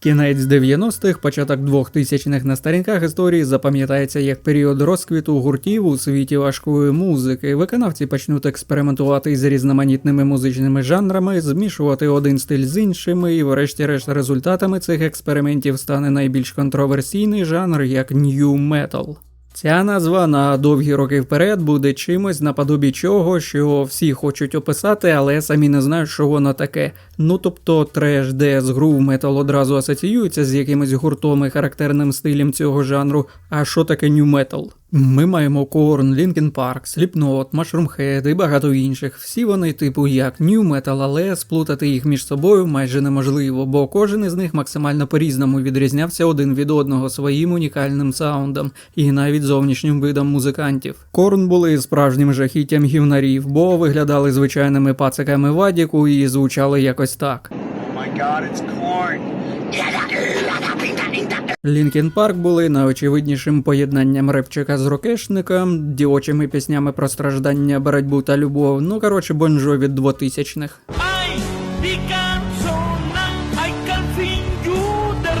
Кінець 90-х, початок 2000-х на сторінках історії запам'ятається як період розквіту гуртів у світі важкої музики. Виконавці почнуть експериментувати з різноманітними музичними жанрами, змішувати один стиль з іншими, і, врешті-решт, результатами цих експериментів стане найбільш контроверсійний жанр як нью Metal. Ця назва на довгі роки вперед буде чимось наподобі чого, що всі хочуть описати, але самі не знають, що воно таке. Ну тобто треш, де з грув метал одразу асоціюється з якимось гуртом і характерним стилем цього жанру. А що таке нью метал? Ми маємо Корн, Park, Slipknot, Mushroom Head і багато інших. Всі вони типу як New Metal, але сплутати їх між собою майже неможливо, бо кожен із них максимально по-різному відрізнявся один від одного своїм унікальним саундом і навіть зовнішнім видом музикантів. Корн були справжнім жахіттям гівнарів, бо виглядали звичайними пациками вадіку і звучали якось так. Oh my god, it's corn. Лінкін Парк були найочевиднішим поєднанням репчика з рокешником, дівочими піснями про страждання, боротьбу та любов. Ну коротше, бонжо від 2000-х. Ay, di canso ng ay kalfinjuder.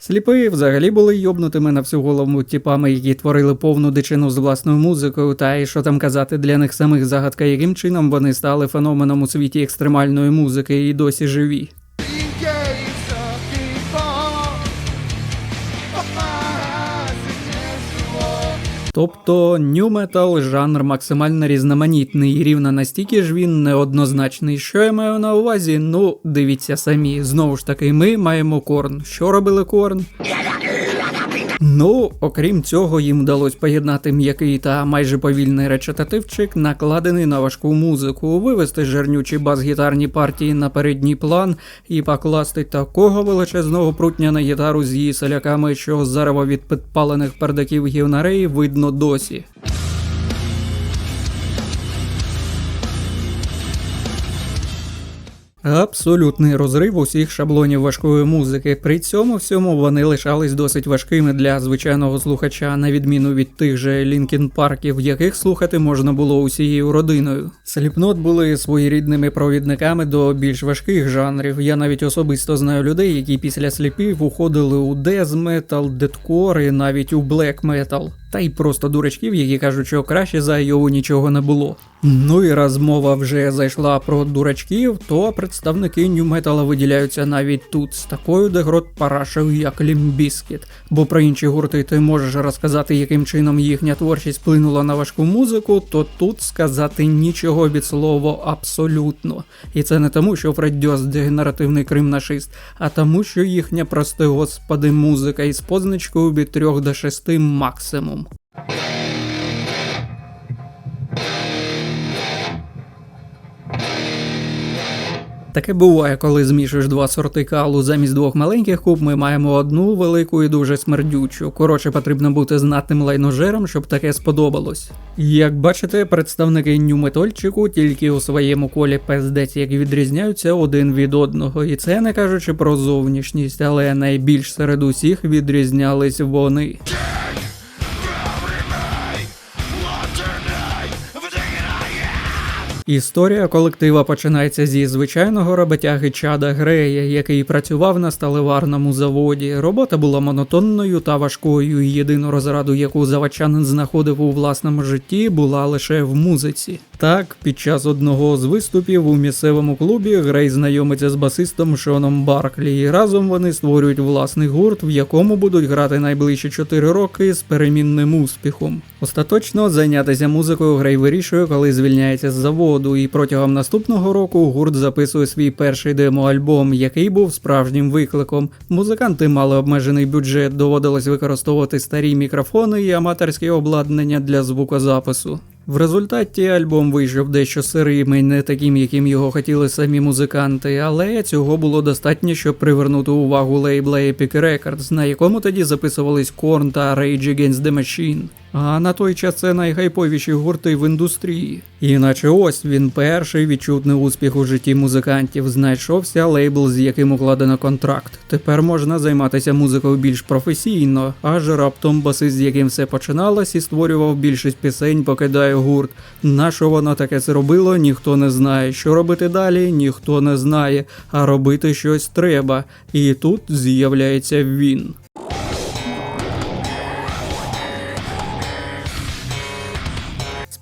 Сліпи взагалі були йобнутими на всю голову тіпами, які творили повну дичину з власною музикою, та й що там казати для них самих загадка, яким чином вони стали феноменом у світі екстремальної музики і досі живі. Тобто нью метал жанр максимально різноманітний і рівно настільки ж він неоднозначний. Що я маю на увазі? Ну, дивіться самі. Знову ж таки, ми маємо корн. Що робили корн? Ну, окрім цього, їм вдалося поєднати м'який та майже повільний речитативчик, накладений на важку музику, вивести жернючі бас-гітарні партії на передній план і покласти такого величезного прутня на гітару з її селяками, що зарево від підпалених пердаків гівнареї видно досі. Абсолютний розрив усіх шаблонів важкої музики. При цьому всьому вони лишались досить важкими для звичайного слухача, на відміну від тих же Лінкін Парків, яких слухати можна було усією родиною. Сліпнот були своєрідними провідниками до більш важких жанрів. Я навіть особисто знаю людей, які після сліпів уходили у дез метал, дедкор і навіть у блек метал. Та й просто дурачків, які кажуть, що краще за його нічого не було. Ну і раз мова вже зайшла про дурачків, то представники нью-метала виділяються навіть тут з такою дегрот парашею, як Лімбіскіт. Бо про інші гурти ти можеш розказати, яким чином їхня творчість вплинула на важку музику, то тут сказати нічого від слова абсолютно. І це не тому, що Фред Дьост дегенеративний кримнашист, а тому, що їхня, прости господи, музика із позначкою від 3 до 6 максимум. Таке буває, коли змішуєш два сорти калу замість двох маленьких куб, ми маємо одну велику і дуже смердючу. Коротше, потрібно бути знатним лайножером, щоб таке сподобалось. Як бачите, представники нюметольчику тільки у своєму колі пиздець як відрізняються один від одного, і це не кажучи про зовнішність, але найбільш серед усіх відрізнялись вони. Історія колектива починається зі звичайного роботяги Чада Грея, який працював на сталеварному заводі. Робота була монотонною та важкою. і Єдину розраду, яку заводчанин знаходив у власному житті, була лише в музиці. Так, під час одного з виступів у місцевому клубі Грей знайомиться з басистом Шоном Барклі, і разом вони створюють власний гурт, в якому будуть грати найближчі 4 роки з перемінним успіхом. Остаточно зайнятися музикою Грей вирішує, коли звільняється з заводу, і протягом наступного року гурт записує свій перший демо-альбом, який був справжнім викликом. Музиканти мали обмежений бюджет, доводилось використовувати старі мікрофони і аматорське обладнання для звукозапису. В результаті альбом вийшов дещо сирим і не таким, яким його хотіли самі музиканти, але цього було достатньо, щоб привернути увагу лейбла Epic Records, на якому тоді записувались Korn та Rage Against the Machine. А на той час це найгайповіші гурти в індустрії. Іначе ось він перший відчутний успіх у житті музикантів. Знайшовся лейбл, з яким укладено контракт. Тепер можна займатися музикою більш професійно, аж раптом басист, з яким все починалось, і створював більшість пісень, покидає гурт. На що воно таке зробило, ніхто не знає. Що робити далі, ніхто не знає. А робити щось треба. І тут з'являється він.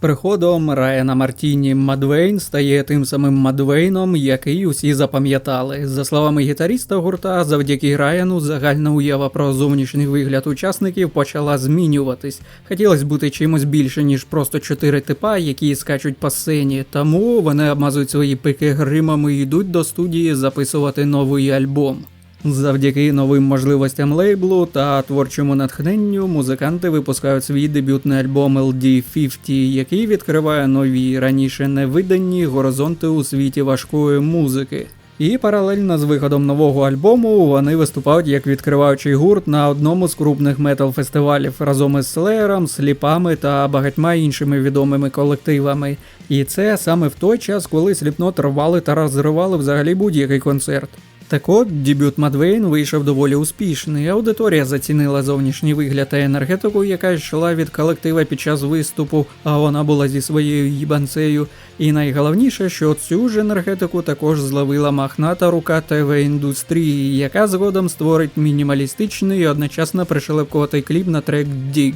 Приходом Райана Мартіні Мадвейн стає тим самим Мадвейном, який усі запам'ятали. За словами гітаріста гурта, завдяки Райану загальна уява про зовнішній вигляд учасників почала змінюватись. Хотілося бути чимось більше, ніж просто чотири типа, які скачуть по сцені. Тому вони обмазують свої пики гримами і йдуть до студії записувати новий альбом. Завдяки новим можливостям лейблу та творчому натхненню музиканти випускають свій дебютний альбом LD50, який відкриває нові раніше невидані горизонти у світі важкої музики. І паралельно з виходом нового альбому вони виступають як відкриваючий гурт на одному з крупних метал-фестивалів разом із Слеєром, Сліпами та багатьма іншими відомими колективами. І це саме в той час, коли Сліпнот рвали та розривали взагалі будь-який концерт. Так от, дебют Мадвейн вийшов доволі успішний. Аудиторія зацінила зовнішній вигляд та енергетику, яка йшла від колектива під час виступу, а вона була зі своєю їбанцею. І найголовніше, що цю ж енергетику також зловила махната рука ТВ-індустрії, яка згодом створить мінімалістичний і одночасно пришелепкуватий кліп на трек Діг.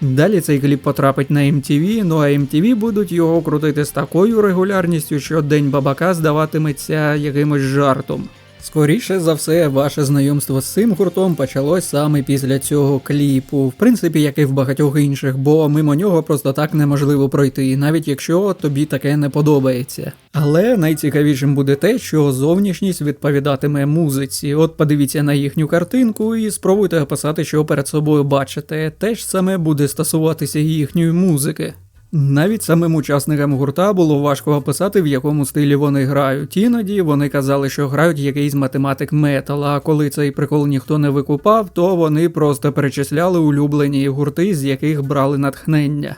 Далі цей кліп потрапить на MTV, ну а MTV будуть його крутити з такою регулярністю, що день бабака здаватиметься якимось жартом. Скоріше за все, ваше знайомство з цим гуртом почалось саме після цього кліпу, в принципі, як і в багатьох інших, бо мимо нього просто так неможливо пройти, навіть якщо тобі таке не подобається. Але найцікавішим буде те, що зовнішність відповідатиме музиці. От подивіться на їхню картинку і спробуйте описати, що перед собою бачите. Те ж саме буде стосуватися їхньої музики. Навіть самим учасникам гурта було важко описати, в якому стилі вони грають. Іноді вони казали, що грають якийсь математик метал, а коли цей прикол ніхто не викупав, то вони просто перечисляли улюблені гурти, з яких брали натхнення.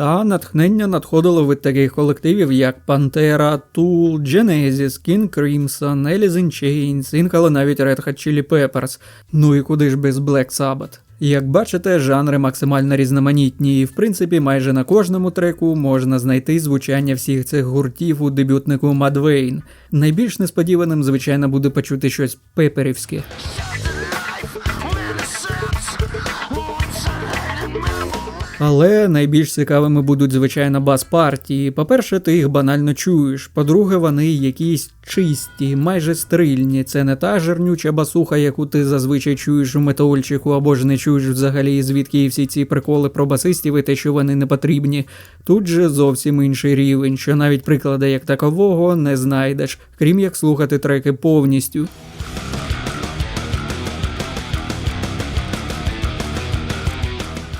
А натхнення надходило від таких колективів, як Pantera, Tool, Genesis, King Crimson, Alice in Chains, інколи навіть Red Hot Chili Peppers, ну і куди ж без Black Sabbath. Як бачите, жанри максимально різноманітні, і в принципі майже на кожному треку можна знайти звучання всіх цих гуртів у дебютнику Мадвейн. Найбільш несподіваним, звичайно, буде почути щось пеперівське. Але найбільш цікавими будуть звичайно бас-партії. По-перше, ти їх банально чуєш. По-друге, вони якісь чисті, майже стрільні. Це не та жирнюча басуха, яку ти зазвичай чуєш у металчику, або ж не чуєш взагалі, звідки і всі ці приколи про басистів і те, що вони не потрібні. Тут же зовсім інший рівень, що навіть прикладу як такового не знайдеш, крім як слухати треки повністю.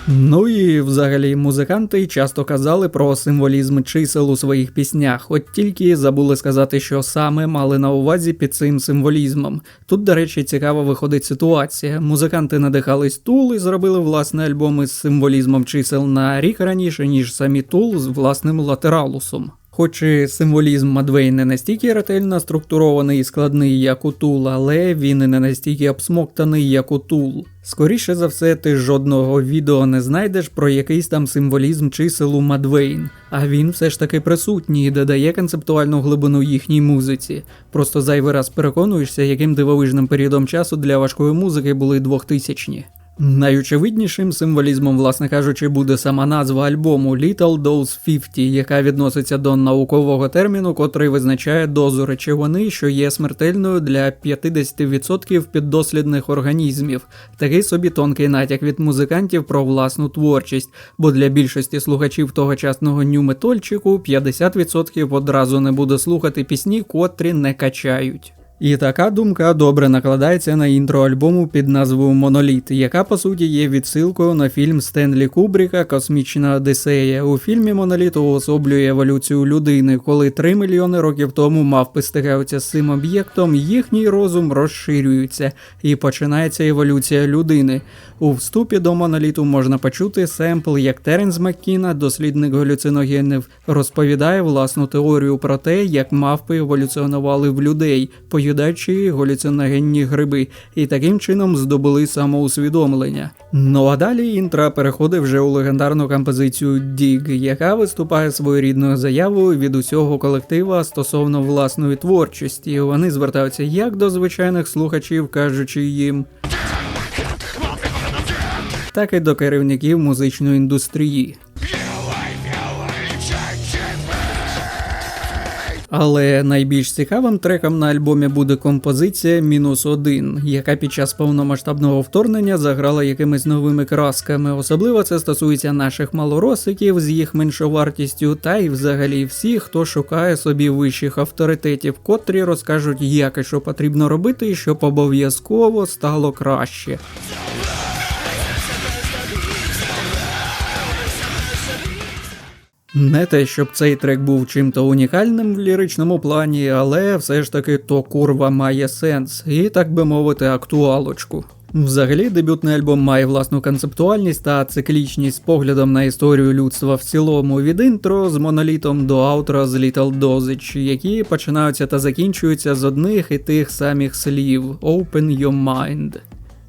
Ну і взагалі музиканти часто казали про символізм чисел у своїх піснях, от тільки забули сказати, що саме мали на увазі під цим символізмом. Тут, до речі, цікаво виходить ситуація. Музиканти надихались Тул і зробили власне альбоми з символізмом чисел на рік раніше, ніж самі Тул з власним латералусом. Хоч і символізм Мадвейн не настільки ретельно структурований і складний, як у Тул, але він і не настільки обсмоктаний, як у Тул. Скоріше за все, ти жодного відео не знайдеш про якийсь там символізм чисел у Мадвейн, а він все ж таки присутній і додає концептуальну глибину їхній музиці. Просто зайвий раз переконуєшся, яким дивовижним періодом часу для важкої музики були 2000-ні. Найочевиднішим символізмом, власне кажучи, буде сама назва альбому Little Dose 50, яка відноситься до наукового терміну, котрий визначає дозу речовини, що є смертельною для 50% піддослідних організмів. Такий собі тонкий натяк від музикантів про власну творчість, бо для більшості слухачів тогочасного ню-метольчику 50% одразу не буде слухати пісні, котрі не качають. І така думка добре накладається на інтро альбому під назвою Моноліт, яка по суті є відсилкою на фільм Стенлі Кубріка Космічна Одіссея. У фільмі Моноліт уособлює еволюцію людини, коли 3 мільйони років тому мавпи стикаються з цим об'єктом, їхній розум розширюється і починається еволюція людини. У вступі до моноліту можна почути семпл, як Теренс Маккіна, дослідник галюциногенів, розповідає власну теорію про те, як мавпи еволюціонували в людей, поїдаючи галюциногенні гриби, і таким чином здобули самоусвідомлення. Ну а далі інтра переходить вже у легендарну композицію Діг, яка виступає своєрідною заявою від усього колектива стосовно власної творчості. Вони звертаються як до звичайних слухачів, кажучи їм. Так і до керівників музичної індустрії. Але найбільш цікавим треком на альбомі буде композиція Мінус один, яка під час повномасштабного вторгнення заграла якимись новими красками. Особливо це стосується наших малоросиків з їх меншовартістю, та й взагалі всіх, хто шукає собі вищих авторитетів, котрі розкажуть, як і що потрібно робити, щоб обов'язково стало краще. Не те, щоб цей трек був чим-то унікальним в ліричному плані, але все ж таки то курва має сенс, і так би мовити, актуалочку. Взагалі, дебютний альбом має власну концептуальність та циклічність з поглядом на історію людства в цілому від інтро з монолітом до аутро з Little Dosage, які починаються та закінчуються з одних і тих самих слів Open Your Mind.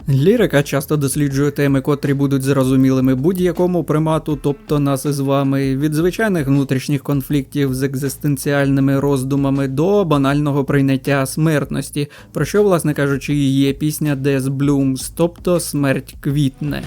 Лірика часто досліджує теми, котрі будуть зрозумілими будь-якому примату, тобто нас із вами, від звичайних внутрішніх конфліктів з екзистенціальними роздумами до банального прийняття смертності, про що, власне кажучи, є пісня Death Blooms, тобто смерть квітне.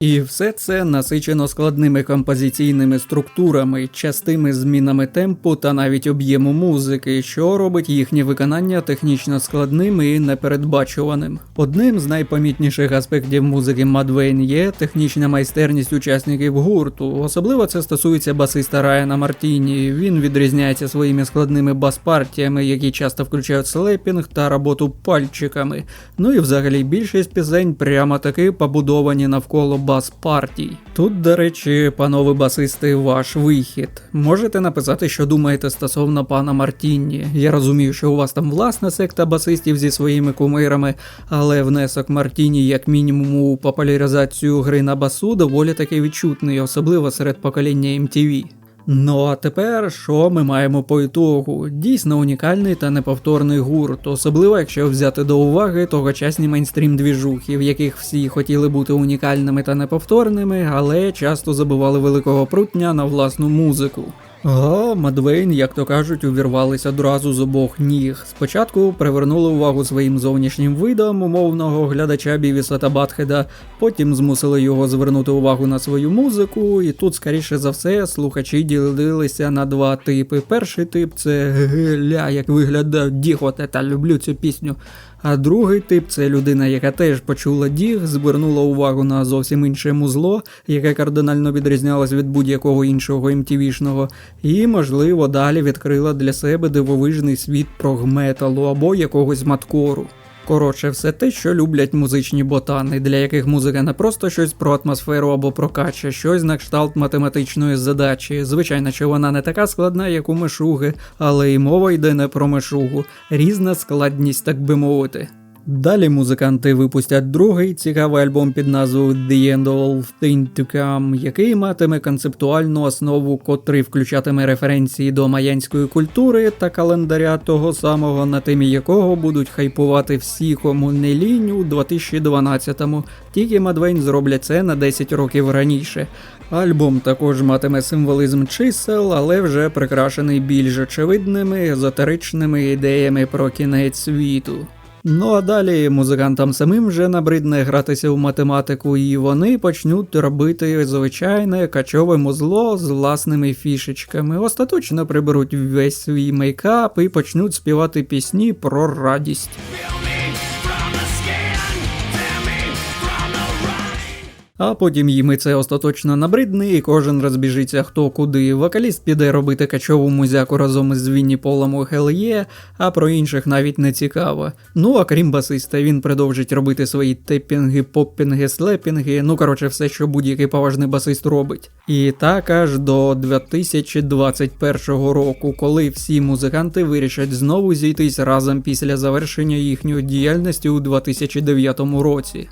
І все це насичено складними композиційними структурами, частими змінами темпу та навіть об'єму музики, що робить їхнє виконання технічно складним і непередбачуваним. Одним з найпомітніших аспектів музики Мадвейн є технічна майстерність учасників гурту. Особливо це стосується басиста Райана Мартіні. Він відрізняється своїми складними бас-партіями, які часто включають слепінг та роботу пальчиками. Ну і взагалі більшість пісень прямо таки побудовані навколо бас-партій. Тут, до речі, панове басисти, ваш вихід. Можете написати, що думаєте стосовно пана Мартіні. Я розумію, що у вас там власна секта басистів зі своїми кумирами, але внесок Мартіні, як мінімум, у популяризацію гри на басу доволі таки відчутний, особливо серед покоління MTV. Ну а тепер що ми маємо по ітогу? Дійсно унікальний та неповторний гурт, особливо якщо взяти до уваги тогочасні мейнстрім двіжухи, в яких всі хотіли бути унікальними та неповторними, але часто забували великого прутня на власну музику. А Мадвейн, як то кажуть, увірвалися одразу з обох ніг. Спочатку привернули увагу своїм зовнішнім видом умовного глядача Бівіса та Батхеда, потім змусили його звернути увагу на свою музику, і тут, скоріше за все, слухачі ділилися на два типи. Перший тип це гля, як виглядає діхоте та люблю цю пісню. А другий тип це людина, яка теж почула діг, звернула увагу на зовсім інше музло, яке кардинально відрізнялось від будь-якого іншого MTV-шного, і, можливо, далі відкрила для себе дивовижний світ прогметалу або якогось маткору. Коротше, все те, що люблять музичні ботани, для яких музика не просто щось про атмосферу або про кача, щось на кшталт математичної задачі. Звичайно, що вона не така складна, як у мишуги, але і мова йде не про мишугу, різна складність, так би мовити. Далі музиканти випустять другий цікавий альбом під назвою The End of Thing to Come, який матиме концептуальну основу, котрий включатиме референції до маянської культури та календаря того самого, на темі якого будуть хайпувати всі, кому не у 2012-му. Тільки Мадвейн зроблять це на 10 років раніше. Альбом також матиме символізм чисел, але вже прикрашений більш очевидними езотеричними ідеями про кінець світу. Ну а далі музикантам самим вже набридне гратися в математику, і вони почнуть робити звичайне качове музло з власними фішечками. Остаточно приберуть весь свій мейкап і почнуть співати пісні про радість. А потім їм і це остаточно набридне, і кожен розбіжиться хто куди. Вокаліст піде робити качову музяку разом із Вінні Полом у Yeah, а про інших навіть не цікаво. Ну а крім басиста, він продовжить робити свої теппінги, поппінги, слепінги, ну коротше, все, що будь-який поважний басист робить. І так аж до 2021 року, коли всі музиканти вирішать знову зійтись разом після завершення їхньої діяльності у 2009 році.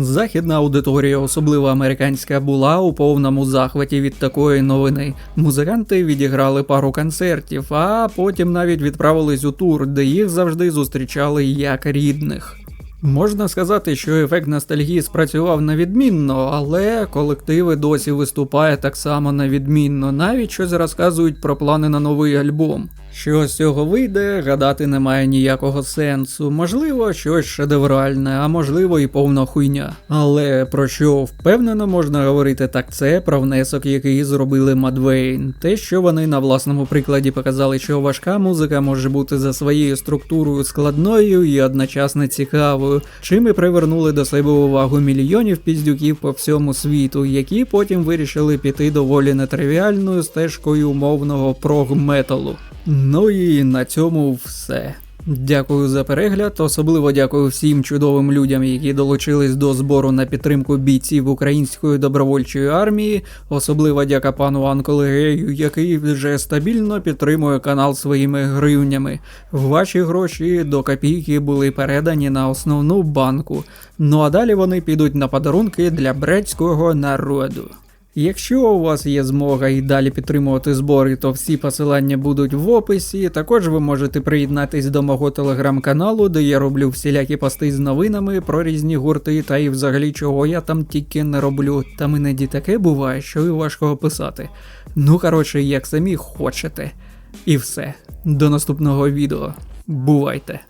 Західна аудиторія, особливо американська, була у повному захваті від такої новини. Музиканти відіграли пару концертів, а потім навіть відправились у тур, де їх завжди зустрічали як рідних. Можна сказати, що ефект ностальгії спрацював на відмінно, але колективи досі виступають так само на відмінно, навіть щось розказують про плани на новий альбом. Що з цього вийде, гадати немає ніякого сенсу. Можливо, щось шедевральне, а можливо і повна хуйня. Але про що впевнено можна говорити, так це про внесок, який зробили Мадвейн. Те, що вони на власному прикладі показали, що важка музика може бути за своєю структурою складною і одночасно цікавою, чим і привернули до себе увагу мільйонів піздюків по всьому світу, які потім вирішили піти доволі нетривіальною стежкою мовного прог-металу. Ну і на цьому все. Дякую за перегляд. Особливо дякую всім чудовим людям, які долучились до збору на підтримку бійців української добровольчої армії. Особливо дяка пану Анколегею, який вже стабільно підтримує канал своїми гривнями. Ваші гроші до копійки були передані на основну банку. Ну а далі вони підуть на подарунки для братського народу. Якщо у вас є змога і далі підтримувати збори, то всі посилання будуть в описі. Також ви можете приєднатись до мого телеграм-каналу, де я роблю всілякі пости з новинами про різні гурти та і взагалі чого я там тільки не роблю. Там іноді таке буває, що і важко описати. Ну коротше, як самі хочете. І все. До наступного відео. Бувайте!